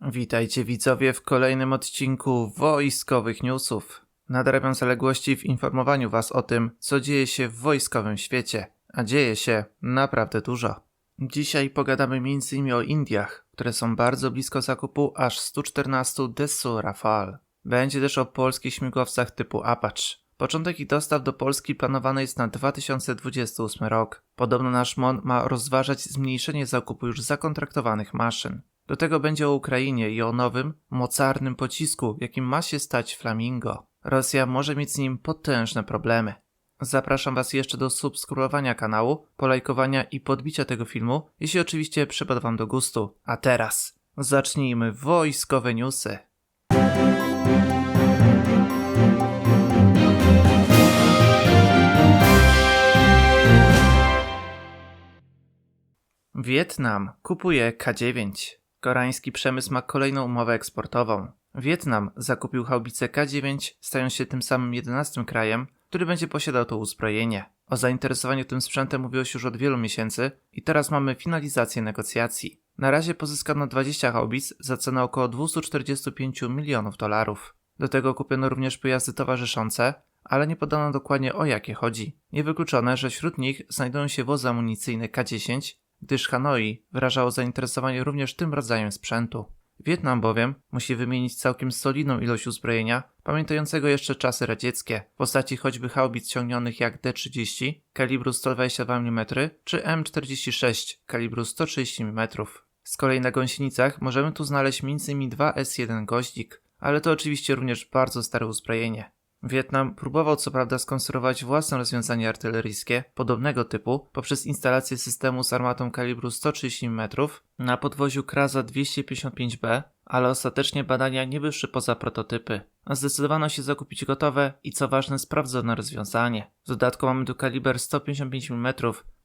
Witajcie widzowie w kolejnym odcinku Wojskowych Newsów. Nadrabiam zaległości w informowaniu Was o tym, co dzieje się w wojskowym świecie, a dzieje się naprawdę dużo. Dzisiaj pogadamy m.in. o Indiach, które są bardzo blisko zakupu aż 114 Dassault Rafale. Będzie też o polskich śmigłowcach typu Apache. Początek ich dostaw do Polski planowany jest na 2028 rok. Podobno nasz MON ma rozważać zmniejszenie zakupu już zakontraktowanych maszyn. Do tego będzie o Ukrainie i o nowym, mocarnym pocisku, jakim ma się stać Flamingo. Rosja może mieć z nim potężne problemy. Zapraszam Was jeszcze do subskrybowania kanału, polajkowania i podbicia tego filmu, jeśli oczywiście przypadł Wam do gustu. A teraz zacznijmy wojskowe newsy. Wietnam kupuje K9. Koreański przemysł ma kolejną umowę eksportową. Wietnam zakupił haubice K9, stając się tym samym 11 krajem, który będzie posiadał to uzbrojenie. O zainteresowaniu tym sprzętem mówiło się już od wielu miesięcy i teraz mamy finalizację negocjacji. Na razie pozyskano 20 haubic za cenę około 245 milionów dolarów. Do tego kupiono również pojazdy towarzyszące, ale nie podano dokładnie o jakie chodzi. Niewykluczone, że wśród nich znajdują się wozy amunicyjne K10, gdyż Hanoi wyrażało zainteresowanie również tym rodzajem sprzętu. Wietnam bowiem musi wymienić całkiem solidną ilość uzbrojenia, pamiętającego jeszcze czasy radzieckie, w postaci choćby haubic ciągnionych jak D-30 kalibru 122 mm czy M46 kalibru 130 mm. Z kolei na gąsienicach możemy tu znaleźć m.in. 2 S1 Goździk, ale to oczywiście również bardzo stare uzbrojenie. Wietnam próbował co prawda skonstruować własne rozwiązanie artyleryjskie podobnego typu poprzez instalację systemu z armatą kalibru 130 mm na podwoziu Kraza 255B, ale ostatecznie badania nie wyszły poza prototypy. Zdecydowano się zakupić gotowe i co ważne sprawdzone rozwiązanie. W dodatku mamy tu kaliber 155 mm,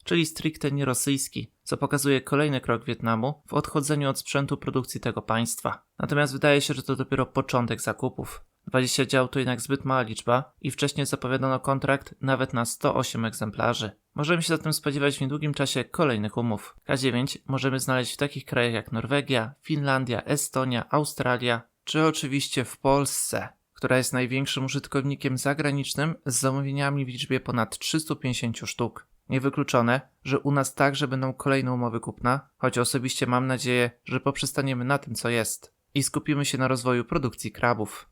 czyli stricte nierosyjski, co pokazuje kolejny krok Wietnamu w odchodzeniu od sprzętu produkcji tego państwa. Natomiast wydaje się, że to dopiero początek zakupów. 20 dział to jednak zbyt mała liczba i wcześniej zapowiadano kontrakt nawet na 108 egzemplarzy. Możemy się zatem spodziewać w niedługim czasie kolejnych umów. K9 możemy znaleźć w takich krajach jak Norwegia, Finlandia, Estonia, Australia, czy oczywiście w Polsce, która jest największym użytkownikiem zagranicznym z zamówieniami w liczbie ponad 350 sztuk. Niewykluczone, że u nas także będą kolejne umowy kupna, choć osobiście mam nadzieję, że poprzestaniemy na tym co jest i skupimy się na rozwoju produkcji krabów.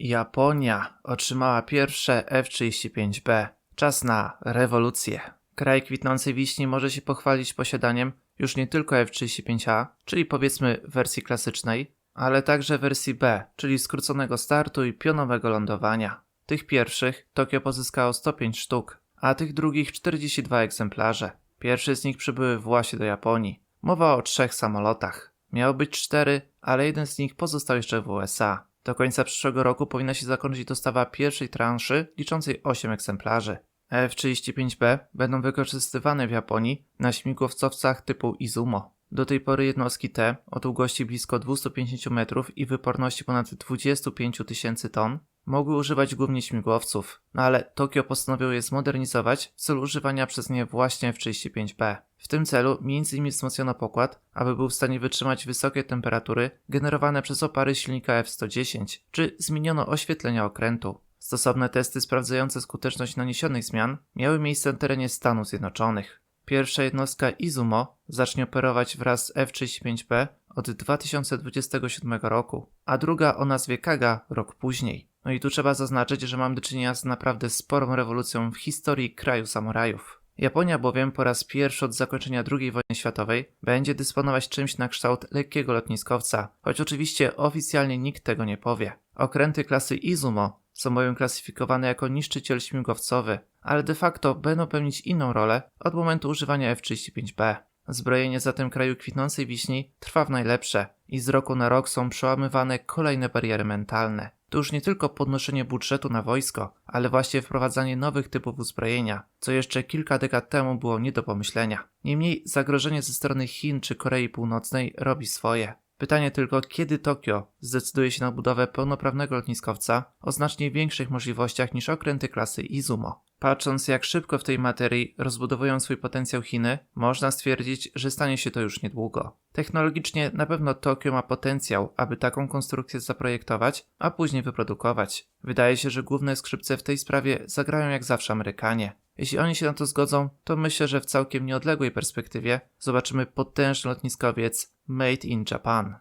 Japonia otrzymała pierwsze F-35B. Czas na rewolucję. Kraj kwitnącej wiśni może się pochwalić posiadaniem już nie tylko F-35A, czyli powiedzmy wersji klasycznej, ale także wersji B, czyli skróconego startu i pionowego lądowania. Tych pierwszych Tokio pozyskało 105 sztuk, a tych drugich 42 egzemplarze. Pierwsze z nich przybyły właśnie do Japonii. Mowa o trzech samolotach. Miało być cztery, ale jeden z nich pozostał jeszcze w USA. Do końca przyszłego roku powinna się zakończyć dostawa pierwszej transzy liczącej 8 egzemplarzy. F-35B będą wykorzystywane w Japonii na śmigłowcowcach typu Izumo. Do tej pory jednostki te o długości blisko 250 metrów i wyporności ponad 25 tysięcy ton mogły używać głównie śmigłowców, no ale Tokio postanowiło je zmodernizować w celu używania przez nie właśnie F-35B. W tym celu m.in. wzmocniono pokład, aby był w stanie wytrzymać wysokie temperatury generowane przez opary silnika F-110, czy zmieniono oświetlenia okrętu. Stosowne testy sprawdzające skuteczność naniesionych zmian miały miejsce na terenie Stanów Zjednoczonych. Pierwsza jednostka Izumo zacznie operować wraz z F-35B od 2027 roku, a druga o nazwie Kaga rok później. No i tu trzeba zaznaczyć, że mam do czynienia z naprawdę sporą rewolucją w historii kraju samurajów. Japonia bowiem po raz pierwszy od zakończenia II wojny światowej będzie dysponować czymś na kształt lekkiego lotniskowca, choć oczywiście oficjalnie nikt tego nie powie. Okręty klasy Izumo są bowiem klasyfikowane jako niszczyciel śmigłowcowy, ale de facto będą pełnić inną rolę od momentu używania F-35B. Zbrojenie zatem kraju kwitnącej wiśni trwa w najlepsze i z roku na rok są przełamywane kolejne bariery mentalne. To już nie tylko podnoszenie budżetu na wojsko, ale właśnie wprowadzanie nowych typów uzbrojenia, co jeszcze kilka dekad temu było nie do pomyślenia. Niemniej zagrożenie ze strony Chin czy Korei Północnej robi swoje. Pytanie tylko, kiedy Tokio zdecyduje się na budowę pełnoprawnego lotniskowca o znacznie większych możliwościach niż okręty klasy Izumo. Patrząc jak szybko w tej materii rozbudowują swój potencjał Chiny, można stwierdzić, że stanie się to już niedługo. Technologicznie na pewno Tokio ma potencjał, aby taką konstrukcję zaprojektować, a później wyprodukować. Wydaje się, że główne skrzypce w tej sprawie zagrają jak zawsze Amerykanie. Jeśli oni się na to zgodzą, to myślę, że w całkiem nieodległej perspektywie zobaczymy potężny lotniskowiec Made in Japan.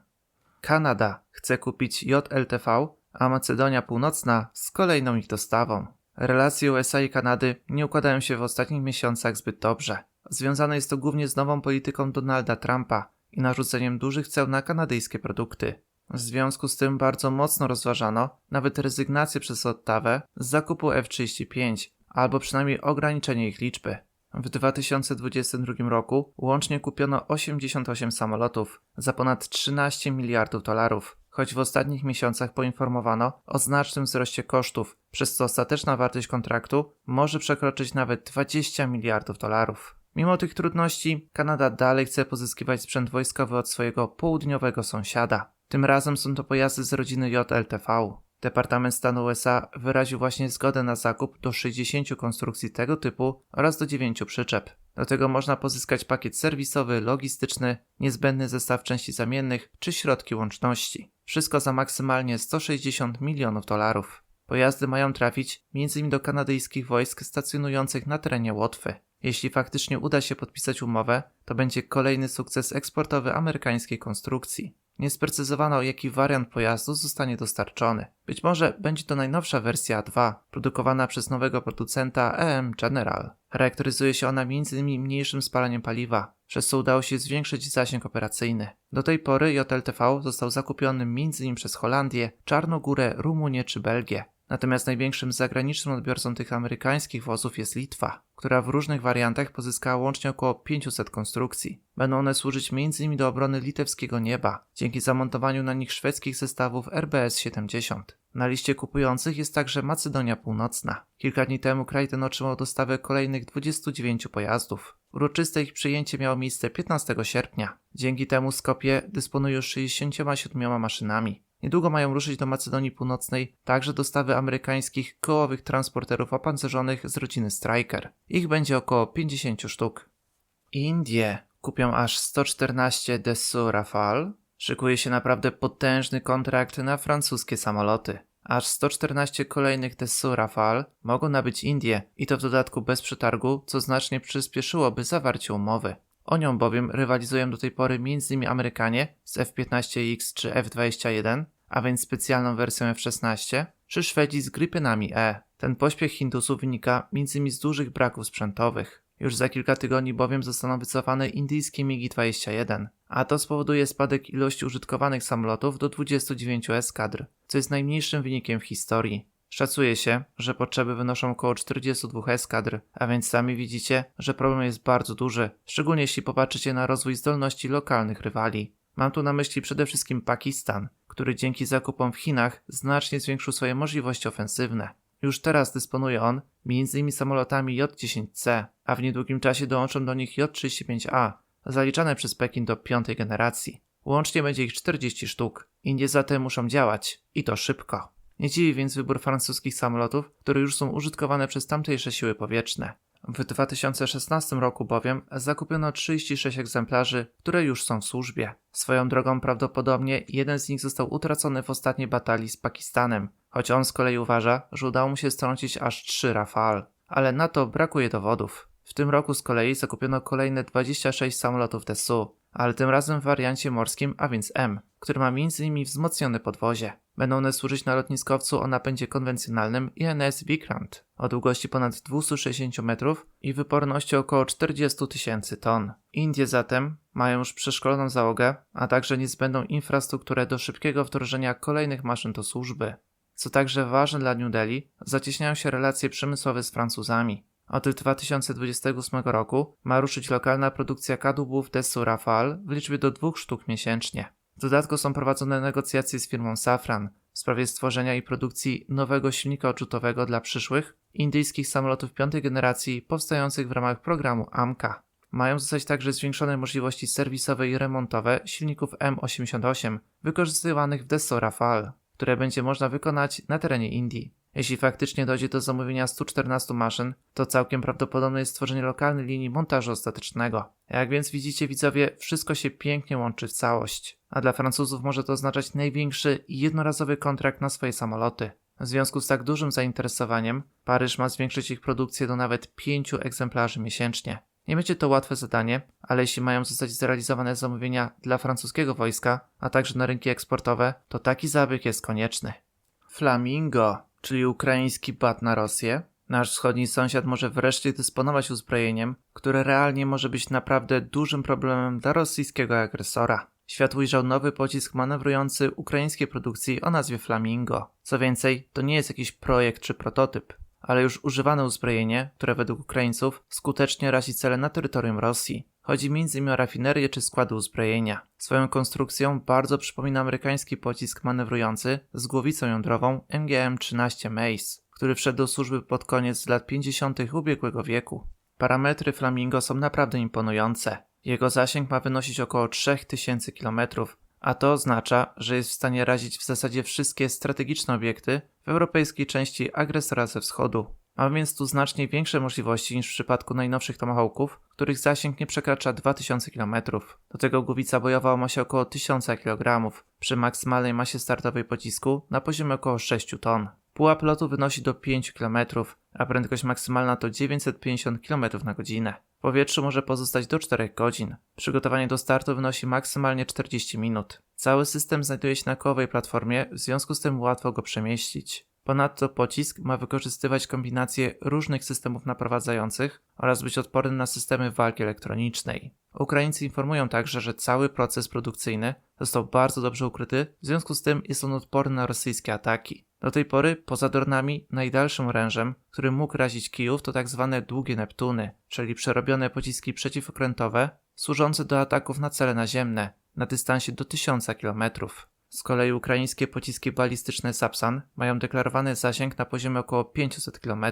Kanada chce kupić JLTV, a Macedonia Północna z kolejną ich dostawą. Relacje USA i Kanady nie układają się w ostatnich miesiącach zbyt dobrze. Związane jest to głównie z nową polityką Donalda Trumpa i narzuceniem dużych ceł na kanadyjskie produkty. W związku z tym bardzo mocno rozważano nawet rezygnację przez Ottawę z zakupu F-35 albo przynajmniej ograniczenie ich liczby. W 2022 roku łącznie kupiono 88 samolotów za ponad 13 miliardów dolarów, choć w ostatnich miesiącach poinformowano o znacznym wzroście kosztów, przez co ostateczna wartość kontraktu może przekroczyć nawet 20 miliardów dolarów. Mimo tych trudności, Kanada dalej chce pozyskiwać sprzęt wojskowy od swojego południowego sąsiada. Tym razem są to pojazdy z rodziny JLTV. Departament Stanu USA wyraził właśnie zgodę na zakup do 60 konstrukcji tego typu oraz do 9 przyczep. Do tego można pozyskać pakiet serwisowy, logistyczny, niezbędny zestaw części zamiennych czy środki łączności. Wszystko za maksymalnie 160 milionów dolarów. Pojazdy mają trafić m.in. do kanadyjskich wojsk stacjonujących na terenie Łotwy. Jeśli faktycznie uda się podpisać umowę, to będzie kolejny sukces eksportowy amerykańskiej konstrukcji. Nie sprecyzowano, jaki wariant pojazdu zostanie dostarczony. Być może będzie to najnowsza wersja 2, produkowana przez nowego producenta EM General. Charakteryzuje się ona m.in. mniejszym spalaniem paliwa, przez co udało się zwiększyć zasięg operacyjny. Do tej pory JLTV został zakupiony m.in. przez Holandię, Czarnogórę, Rumunię czy Belgię. Natomiast największym zagranicznym odbiorcą tych amerykańskich wozów jest Litwa, która w różnych wariantach pozyskała łącznie około 500 konstrukcji. Będą one służyć m.in. do obrony litewskiego nieba, dzięki zamontowaniu na nich szwedzkich zestawów RBS-70. Na liście kupujących jest także Macedonia Północna. Kilka dni temu kraj ten otrzymał dostawę kolejnych 29 pojazdów. Uroczyste ich przyjęcie miało miejsce 15 sierpnia. Dzięki temu Skopje dysponuje już 67 maszynami. Niedługo mają ruszyć do Macedonii Północnej także dostawy amerykańskich kołowych transporterów opancerzonych z rodziny Striker. Ich będzie około 50 sztuk. Indie kupią aż 114 Dassault Rafale. Szykuje się naprawdę potężny kontrakt na francuskie samoloty. Aż 114 kolejnych Dassault Rafale mogą nabyć Indie i to w dodatku bez przetargu, co znacznie przyspieszyłoby zawarcie umowy. O nią bowiem rywalizują do tej pory m.in. Amerykanie z F-15X czy F-21, a więc specjalną wersją F-16, czy Szwedzi z Gripenami E. Ten pośpiech Hindusów wynika m.in. z dużych braków sprzętowych. Już za kilka tygodni bowiem zostaną wycofane indyjskie MiG-21, a to spowoduje spadek ilości użytkowanych samolotów do 29 eskadr, co jest najmniejszym wynikiem w historii. Szacuje się, że potrzeby wynoszą około 42 eskadr, a więc sami widzicie, że problem jest bardzo duży, szczególnie jeśli popatrzycie na rozwój zdolności lokalnych rywali. Mam tu na myśli przede wszystkim Pakistan, który dzięki zakupom w Chinach znacznie zwiększył swoje możliwości ofensywne. Już teraz dysponuje on m.in. samolotami J-10C, a w niedługim czasie dołączą do nich J-35A, zaliczane przez Pekin do piątej generacji. Łącznie będzie ich 40 sztuk. Indie zatem muszą działać i to szybko. Nie dziwi więc wybór francuskich samolotów, które już są użytkowane przez tamtejsze siły powietrzne. W 2016 roku bowiem zakupiono 36 egzemplarzy, które już są w służbie. Swoją drogą prawdopodobnie jeden z nich został utracony w ostatniej batalii z Pakistanem, choć on z kolei uważa, że udało mu się strącić aż 3 Rafale. Ale na to brakuje dowodów. W tym roku z kolei zakupiono kolejne 26 samolotów TSU, ale tym razem w wariancie morskim, a więc M, który ma m.in. wzmocnione podwozie. Będą one służyć na lotniskowcu o napędzie konwencjonalnym INS Vikrant o długości ponad 260 metrów i wyporności około 40 tysięcy ton. Indie zatem mają już przeszkoloną załogę, a także niezbędną infrastrukturę do szybkiego wdrożenia kolejnych maszyn do służby. Co także ważne dla New Delhi, zacieśniają się relacje przemysłowe z Francuzami. Od 2028 roku ma ruszyć lokalna produkcja kadłubów Desu Rafale w liczbie do dwóch sztuk miesięcznie. W dodatku są prowadzone negocjacje z firmą Safran w sprawie stworzenia i produkcji nowego silnika odrzutowego dla przyszłych indyjskich samolotów piątej generacji powstających w ramach programu AMCA. Mają zostać także zwiększone możliwości serwisowe i remontowe silników M88 wykorzystywanych w Dassault Rafale, które będzie można wykonać na terenie Indii. Jeśli faktycznie dojdzie do zamówienia 114 maszyn, to całkiem prawdopodobne jest stworzenie lokalnej linii montażu ostatecznego. Jak więc widzicie widzowie, wszystko się pięknie łączy w całość. A dla Francuzów może to oznaczać największy jednorazowy kontrakt na swoje samoloty. W związku z tak dużym zainteresowaniem, Paryż ma zwiększyć ich produkcję do nawet 5 egzemplarzy miesięcznie. Nie będzie to łatwe zadanie, ale jeśli mają zostać zrealizowane zamówienia dla francuskiego wojska, a także na rynki eksportowe, to taki zabieg jest konieczny. Flamingo, czyli ukraiński bat na Rosję. Nasz wschodni sąsiad może wreszcie dysponować uzbrojeniem, które realnie może być naprawdę dużym problemem dla rosyjskiego agresora. Świat ujrzał nowy pocisk manewrujący ukraińskiej produkcji o nazwie Flamingo. Co więcej, to nie jest jakiś projekt czy prototyp ale już używane uzbrojenie, które według Ukraińców skutecznie razi cele na terytorium Rosji. Chodzi m.in. o rafinerię czy składy uzbrojenia. Swoją konstrukcją bardzo przypomina amerykański pocisk manewrujący z głowicą jądrową MGM-13 Mace, który wszedł do służby pod koniec lat 50. ubiegłego wieku. Parametry Flamingo są naprawdę imponujące. Jego zasięg ma wynosić około 3000 km, a to oznacza, że jest w stanie razić w zasadzie wszystkie strategiczne obiekty w europejskiej części agresora ze wschodu. Ma więc tu znacznie większe możliwości niż w przypadku najnowszych Tomahawków, których zasięg nie przekracza 2000 km. Do tego głowica bojowa ma się około 1000 kg, przy maksymalnej masie startowej pocisku na poziomie około 6 ton. Pułap lotu wynosi do 5 km, a prędkość maksymalna to 950 km na godzinę. W powietrzu może pozostać do 4 godzin. Przygotowanie do startu wynosi maksymalnie 40 minut. Cały system znajduje się na kołowej platformie, w związku z tym łatwo go przemieścić. Ponadto pocisk ma wykorzystywać kombinację różnych systemów naprowadzających oraz być odporny na systemy walki elektronicznej. Ukraińcy informują także, że cały proces produkcyjny został bardzo dobrze ukryty, w związku z tym jest on odporny na rosyjskie ataki. Do tej pory, poza dronami, najdalszym orężem, który mógł razić kijów, to tak zwane długie Neptuny, czyli przerobione pociski przeciwokrętowe, służące do ataków na cele naziemne, na dystansie do 1000 km. Z kolei ukraińskie pociski balistyczne Sapsan mają deklarowany zasięg na poziomie około 500 km.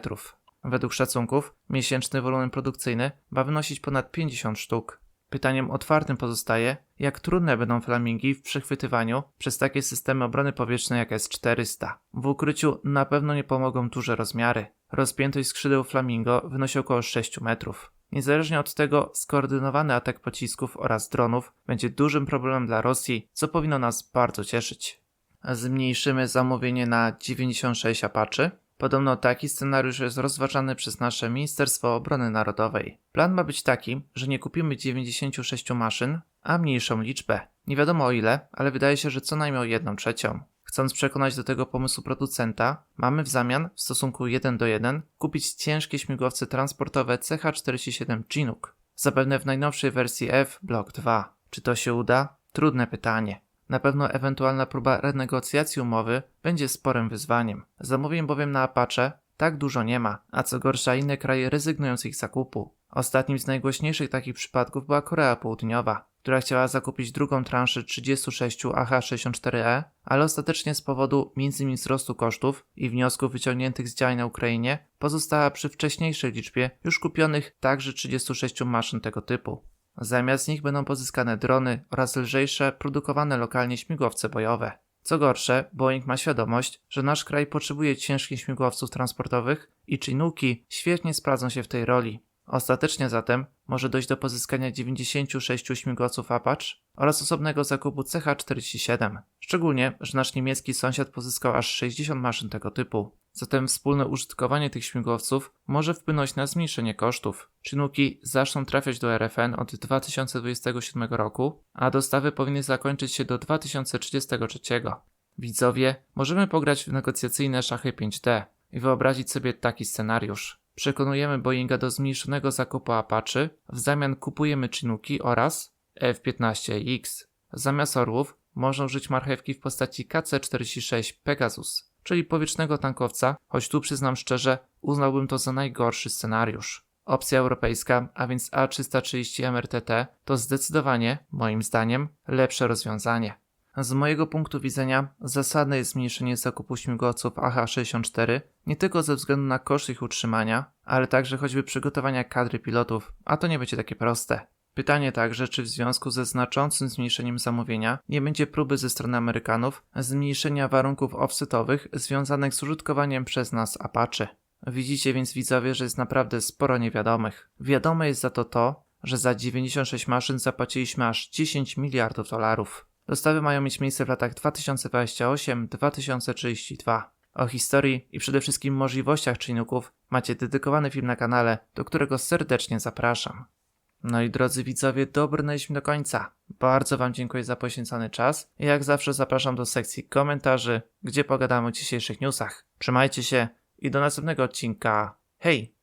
Według szacunków, miesięczny wolumen produkcyjny ma wynosić ponad 50 sztuk. Pytaniem otwartym pozostaje, jak trudne będą flamingi w przechwytywaniu przez takie systemy obrony powietrznej jak S-400. W ukryciu na pewno nie pomogą duże rozmiary. Rozpiętość skrzydeł flamingo wynosi około 6 metrów. Niezależnie od tego, skoordynowany atak pocisków oraz dronów będzie dużym problemem dla Rosji, co powinno nas bardzo cieszyć. Zmniejszymy zamówienie na 96 Apache. Podobno taki scenariusz jest rozważany przez nasze Ministerstwo Obrony Narodowej. Plan ma być taki, że nie kupimy 96 maszyn, a mniejszą liczbę. Nie wiadomo o ile, ale wydaje się, że co najmniej o 1 trzecią. Chcąc przekonać do tego pomysłu producenta, mamy w zamian, w stosunku 1 do 1, kupić ciężkie śmigłowce transportowe CH-47 Chinook. Zapewne w najnowszej wersji F Block 2. Czy to się uda? Trudne pytanie. Na pewno ewentualna próba renegocjacji umowy będzie sporym wyzwaniem. Zamówień bowiem na Apache tak dużo nie ma, a co gorsza inne kraje rezygnują z ich zakupu. Ostatnim z najgłośniejszych takich przypadków była Korea Południowa która chciała zakupić drugą transzę 36 AH-64E, ale ostatecznie z powodu m.in. wzrostu kosztów i wniosków wyciągniętych z działań na Ukrainie pozostała przy wcześniejszej liczbie już kupionych także 36 maszyn tego typu. Zamiast nich będą pozyskane drony oraz lżejsze, produkowane lokalnie śmigłowce bojowe. Co gorsze, Boeing ma świadomość, że nasz kraj potrzebuje ciężkich śmigłowców transportowych i Chinooki świetnie sprawdzą się w tej roli. Ostatecznie zatem może dojść do pozyskania 96 śmigłowców Apache oraz osobnego zakupu CH-47. Szczególnie, że nasz niemiecki sąsiad pozyskał aż 60 maszyn tego typu. Zatem wspólne użytkowanie tych śmigłowców może wpłynąć na zmniejszenie kosztów. Czynuki zaczną trafiać do RFN od 2027 roku, a dostawy powinny zakończyć się do 2033. Widzowie, możemy pograć w negocjacyjne szachy 5D i wyobrazić sobie taki scenariusz. Przekonujemy Boeinga do zmniejszonego zakupu Apache, w zamian kupujemy Chinooki oraz F-15X. Zamiast orłów można użyć marchewki w postaci KC-46 Pegasus, czyli powietrznego tankowca, choć tu przyznam szczerze, uznałbym to za najgorszy scenariusz. Opcja europejska, a więc A330 MRTT, to zdecydowanie, moim zdaniem, lepsze rozwiązanie. Z mojego punktu widzenia zasadne jest zmniejszenie zakupu śmigłowców AH-64 nie tylko ze względu na koszt ich utrzymania, ale także choćby przygotowania kadry pilotów, a to nie będzie takie proste. Pytanie także, czy w związku ze znaczącym zmniejszeniem zamówienia nie będzie próby ze strony Amerykanów zmniejszenia warunków offsetowych związanych z użytkowaniem przez nas Apache. Widzicie więc widzowie, że jest naprawdę sporo niewiadomych. Wiadome jest za to to, że za 96 maszyn zapłaciliśmy aż 10 miliardów dolarów. Dostawy mają mieć miejsce w latach 2028-2032. O historii i przede wszystkim możliwościach Chinooków macie dedykowany film na kanale, do którego serdecznie zapraszam. No i drodzy widzowie, dobrnęliśmy do końca. Bardzo Wam dziękuję za poświęcony czas i jak zawsze zapraszam do sekcji komentarzy, gdzie pogadamy o dzisiejszych newsach. Trzymajcie się i do następnego odcinka. Hej!